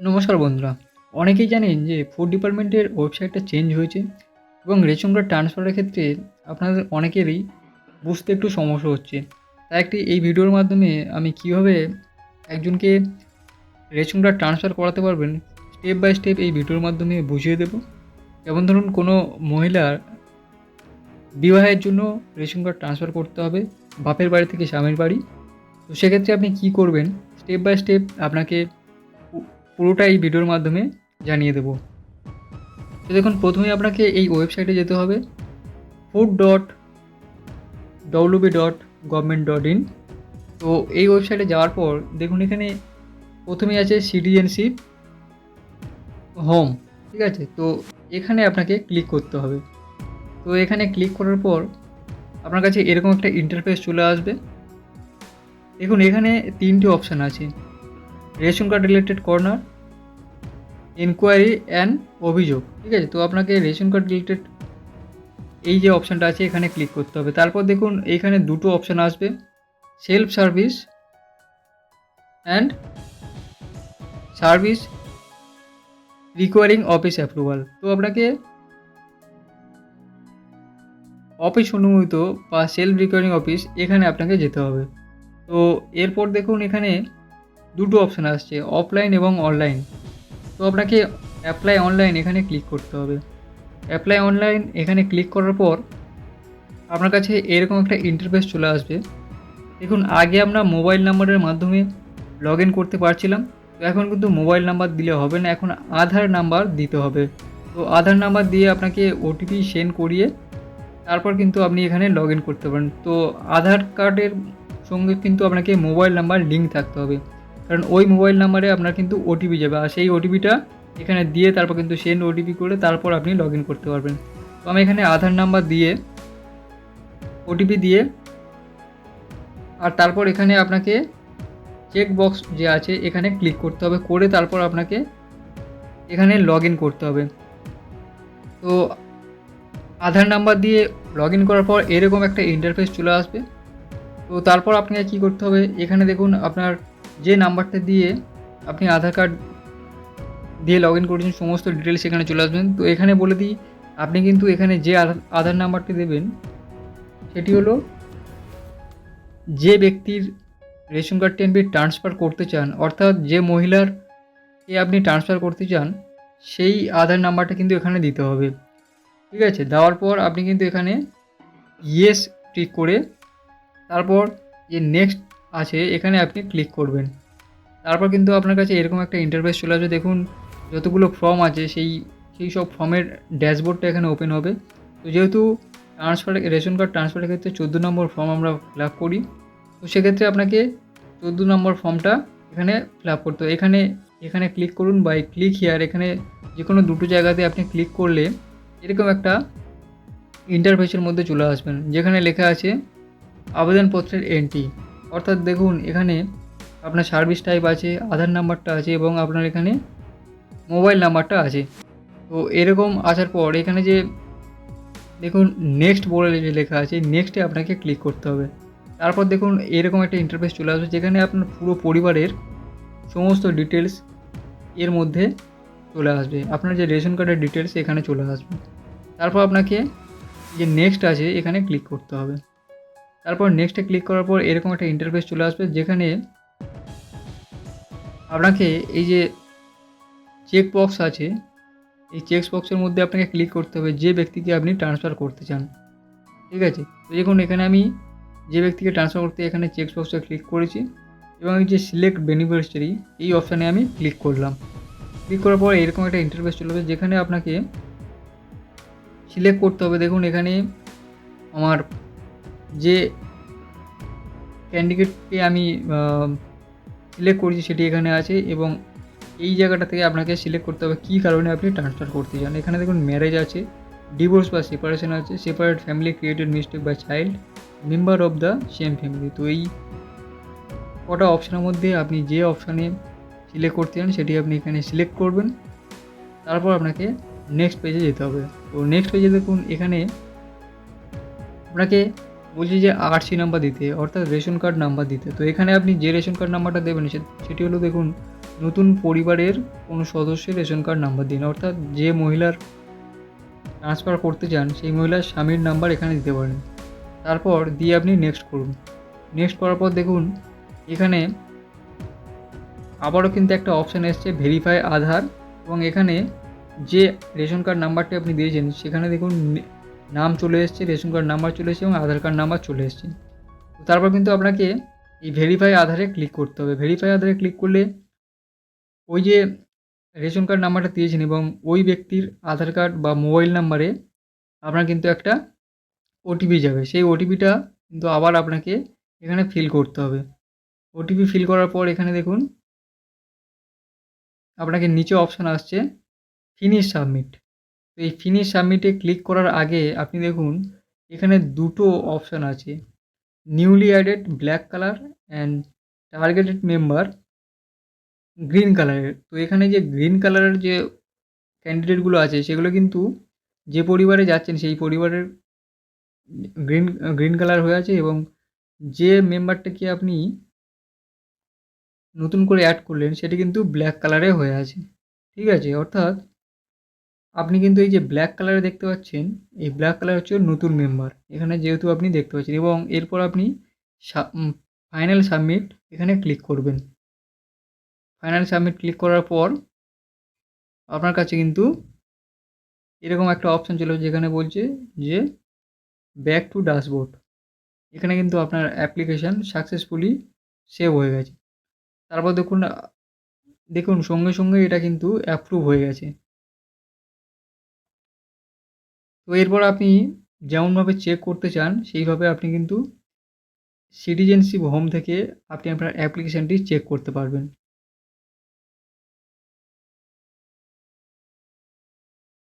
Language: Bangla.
নমস্কার বন্ধুরা। অনেকেই জানেন যে ফুড ডিপার্টমেন্টের ওয়েবসাইটটা চেঞ্জ হয়েছে এবং রেশন কার্ড ট্রান্সফারের ক্ষেত্রে আপনাদের অনেকেরই বুঝতে একটু সমস্যা হচ্ছে। তাই একটি এই ভিডিওর মাধ্যমে আমি কীভাবে একজনকে রেশন কার্ড ট্রান্সফার করাতে পারবেন স্টেপ বাই স্টেপ এই ভিডিওর মাধ্যমে বুঝিয়ে দেবো। যেমন ধরুন, কোনো মহিলার বিবাহের জন্য রেশন কার্ড ট্রান্সফার করতে হবে, বাপের বাড়ি থেকে স্বামীর বাড়ি। তো সেক্ষেত্রে আপনি কি করবেন? স্টেপ বাই স্টেপ আপনাকে পুরোটা এই ভিডিওর মাধ্যমে জানিয়ে দেবো। তো দেখুন, প্রথমে আপনাকে এই ওয়েবসাইটে যেতে হবে। Food dot WB dot government dot in তো এই ওয়েবসাইটে যাওয়ার পর দেখুন, এখানে প্রথমেই আছে সিটিজেনশিপ হোম ঠিক আছে? তো এখানে আপনাকে ক্লিক করতে হবে। তো এখানে ক্লিক করার পর আপনার কাছে এরকম একটা ইন্টারফেস চলে আসবে। দেখুন, এখানে তিনটি অপশান আছে। Ration card related corner enquiry and অভিযোগ, ঠিক আছে? তো আপনাকে রেশন কার্ড রিলেটেড এই যে অপশানটা আছে, এখানে ক্লিক করতে হবে। তারপর দেখুন, এইখানে দুটো অপশান আসবে self service and service requiring office approval তো আপনাকে অফিস অনুমোদিত বা সেলফ রিকোয়ারিং অফিস এখানে আপনাকে যেতে হবে। তো এরপর দেখুন, এখানে দুটো অপশান আসছে অফলাইন এবং অনলাইন তো আপনাকে অ্যাপ্লাই অনলাইন এখানে ক্লিক করতে হবে। অ্যাপ্লাই অনলাইন এখানে ক্লিক করার পর আপনার কাছে এরকম একটা ইন্টারফেস চলে আসবে। দেখুন, আগে আমরা মোবাইল নাম্বারের মাধ্যমে লগ করতে পারছিলাম। তো এখন কিন্তু মোবাইল নাম্বার দিলে হবে না, এখন আধার নাম্বার দিতে হবে। তো আধার নাম্বার দিয়ে আপনাকে ওটিপি সেন্ড করিয়ে তারপর কিন্তু আপনি এখানে লগ করতে পারেন। তো আধার কার্ডের সঙ্গে কিন্তু আপনাকে মোবাইল নাম্বার লিঙ্ক থাকতে হবে। কারণ ওই মোবাইল নাম্বারে আপনার কিন্তু ওটিপি যাবে। আর সেই ওটিপিটা এখানে দিয়ে তারপর কিন্তু সেন্ড ওটিপি করে তারপর আপনি লগ ইন করতে পারবেন। তো আমি এখানে আধার নাম্বার দিয়ে ওটিপি দিয়ে আর তারপর এখানে আপনাকে চেক বক্স যে আছে এখানে ক্লিক করতে হবে। করে তারপর আপনাকে এখানে লগ ইন করতে হবে। তো আধার নাম্বার দিয়ে লগ ইন করার পর এরকম একটা ইন্টারফেস চলে আসবে। তো তারপর আপনাকে কী করতে হবে? এখানে দেখুন আপনার যে নাম্বারটা দিয়ে আপনি আধার কার্ড দিয়ে লগ ইন করেছেন, সমস্ত ডিটেলস এখানে চলে আসবেন। তো এখানে বলে দিই, আপনি কিন্তু এখানে যে আধার- নাম্বারটি দেবেন, সেটি হলো যে ব্যক্তির রেশন কার্ডটি আপনি ট্রান্সফার করতে চান, অর্থাৎ যে মহিলার কে আপনি ট্রান্সফার করতে চান, সেই আধার নাম্বারটা কিন্তু এখানে দিতে হবে। ঠিক আছে? দেওয়ার পর আপনি কিন্তু এখানে ইয়েস ক্লিক করে, তারপর যে নেক্সট আছে, এখানে আপনি ক্লিক করবেন। তারপর কিন্তু আপনার কাছে এরকম একটা ইন্টারফেস চলে আসবে। দেখুন, যতগুলো ফর্ম আছে, সেই সেই সব ফর্মের ড্যাশবোর্ডটা এখানে ওপেন হবে। তো যেহেতু ট্রান্সফার রেশন কার্ড ট্রান্সফারের ক্ষেত্রে চোদ্দ নম্বর ফর্ম আমরা ফিল আপ করি, তো সেক্ষেত্রে আপনাকে চোদ্দ নম্বর ফর্মটা এখানে ফিল আপ করতে এখানে এখানে ক্লিক করুন বাই ক্লিক হিয়ার এখানে যে কোনো দুটো জায়গাতে আপনি ক্লিক করলে এরকম একটা ইন্টারফেসের মধ্যে চলে আসবেন, যেখানে লেখা আছে আবেদনপত্রের এন্ট্রি অর্থাৎ দেখুন, এখানে আপনার সার্ভিস টাইপ আছে আধার নাম্বারটা আছে এবং আপনার এখানে মোবাইল নাম্বারটা আছে। তো এরকম আসার পর এখানে যে দেখুন নেক্সট বলে যে লেখা আছে নেক্সটে আপনাকে ক্লিক করতে হবে। তারপর দেখুন, এরকম একটা ইন্টারফেস চলে আসবে যেখানে আপনার পুরো পরিবারের সমস্ত ডিটেলস এর মধ্যে চলে আসবে। আপনার যে রেশন কার্ডের ডিটেলস এখানে চলে আসবে। তারপর আপনাকে যে নেক্সট আছে, এখানে ক্লিক করতে হবে। তারপর নেক্সটে ক্লিক করার পর এরকম একটা ইন্টারফেস চলে আসবে যেখানে আপনাকে এই যে চেক বক্স আছে, এই চেক বক্সের মধ্যে আপনাকে ক্লিক করতে হবে যে ব্যক্তিকে আপনি ট্রান্সফার করতে চান। ঠিক আছে? তো দেখুন, এখানে আমি যে ব্যক্তিকে ট্রান্সফার করতে এখানে চেক বক্সে ক্লিক করেছি এবং এই যে সিলেক্ট বেনিফিশিয়ারি এই অপশানে আমি ক্লিক করলাম। ক্লিক করার পর এরকম একটা ইন্টারফেস চলে আসবে যেখানে আপনাকে সিলেক্ট করতে হবে। দেখুন, এখানে আমার যে ক্যান্ডিডেটকে আমি সিলেক্ট করেছি সেটি এখানে আছে এবং এই জায়গাটা থেকে আপনাকে সিলেক্ট করতে হবে কী কারণে আপনি ট্রান্সফার করতে চান। এখানে দেখুন ম্যারেজ আছে ডিভোর্স বা সেপারেশন আছে separate family created mistake by child member of the same family তো এই কটা অপশানের মধ্যে আপনি যে অপশানে সিলেক্ট করতে চান সেটি আপনি এখানে সিলেক্ট করবেন। তারপর আপনাকে নেক্সট পেজে যেতে হবে। তো নেক্সট পেজে দেখুন এখানে আপনাকে বলছি যে আরসি নাম্বার দিতে, অর্থাৎ রেশন কার্ড নাম্বার দিতে। তো এখানে আপনি যে রেশন কার্ড নাম্বারটা দেবেন সেটি হলো দেখুন, নতুন পরিবারের কোনো সদস্যের রেশন কার্ড নাম্বার দিন। অর্থাৎ যে মহিলার ট্রান্সফার করতে চান, সেই মহিলার স্বামীর নাম্বার এখানে দিতে পারেন। তারপর দিয়ে আপনি নেক্সট করুন। নেক্সট করার পর দেখুন, এখানে আবারও কিন্তু একটা অপশান এসছে ভেরিফাই আধার। এবং এখানে যে রেশন কার্ড নাম্বারটি আপনি দিয়েছেন, সেখানে দেখুন নাম চলে এসছে, রেশন কার্ড নাম্বার চলে এসেছে এবং আধার কার্ড নাম্বার চলে এসছে। তো তারপর কিন্তু আপনাকে এই ভেরিফাই আধারে ক্লিক করতে হবে। ভেরিফাই আধারে ক্লিক করলে ওই যে রেশন কার্ড নাম্বারটা দিয়েছেন এবং ওই ব্যক্তির আধার কার্ড বা মোবাইল নাম্বারে আপনার কিন্তু একটা ওটিপি যাবে। সেই ওটিপিটা কিন্তু আবার আপনাকে এখানে ফিল করতে হবে। ওটিপি ফিল করার পর এখানে দেখুন, আপনাকে নিচে অপশান আসছে ফিনিশ সাবমিট এই ফিনিশ সাবমিটে ক্লিক করার আগে আপনি দেখুন, এখানে দুটো অপশান আছে। Newly added black colour and targeted member green কালারের তো এখানে যে গ্রিন কালারের যে ক্যান্ডিডেটগুলো আছে, সেগুলো কিন্তু যে পরিবারে যাচ্ছেন, সেই পরিবারের গ্রিন গ্রিন কালার হয়ে আছে এবং যে মেম্বারটাকে আপনি নতুন করে অ্যাড করলেন, সেটি কিন্তু ব্ল্যাক কালারে হয়ে আছে। ঠিক আছে? অর্থাৎ আপনি কিন্তু এই যে ব্ল্যাক কালারে দেখতে পাচ্ছেন, এই ব্ল্যাক কালার হচ্ছে নতুন মেম্বার এখানে যেহেতু আপনি দেখতে পাচ্ছেন, এবং এরপর আপনি ফাইনাল সাবমিট এখানে ক্লিক করবেন। ফাইনাল সাবমিট ক্লিক করার পর আপনার কাছে কিন্তু এরকম একটা অপশান চলে যেখানে বলছে যে ব্যাক টু ড্যাশবোর্ড এখানে কিন্তু আপনার অ্যাপ্লিকেশান সাকসেসফুলি সেভ হয়ে গেছে। তারপর দেখুন দেখুন সঙ্গে সঙ্গে এটা কিন্তু অ্যাপ্রুভ হয়ে গেছে। তো এরপর আপনি যেমনভাবে চেক করতে চান, সেইভাবে আপনি কিন্তু সিটিজেনশিপ হোম থেকে আপনি আপনার অ্যাপ্লিকেশানটি চেক করতে পারবেন।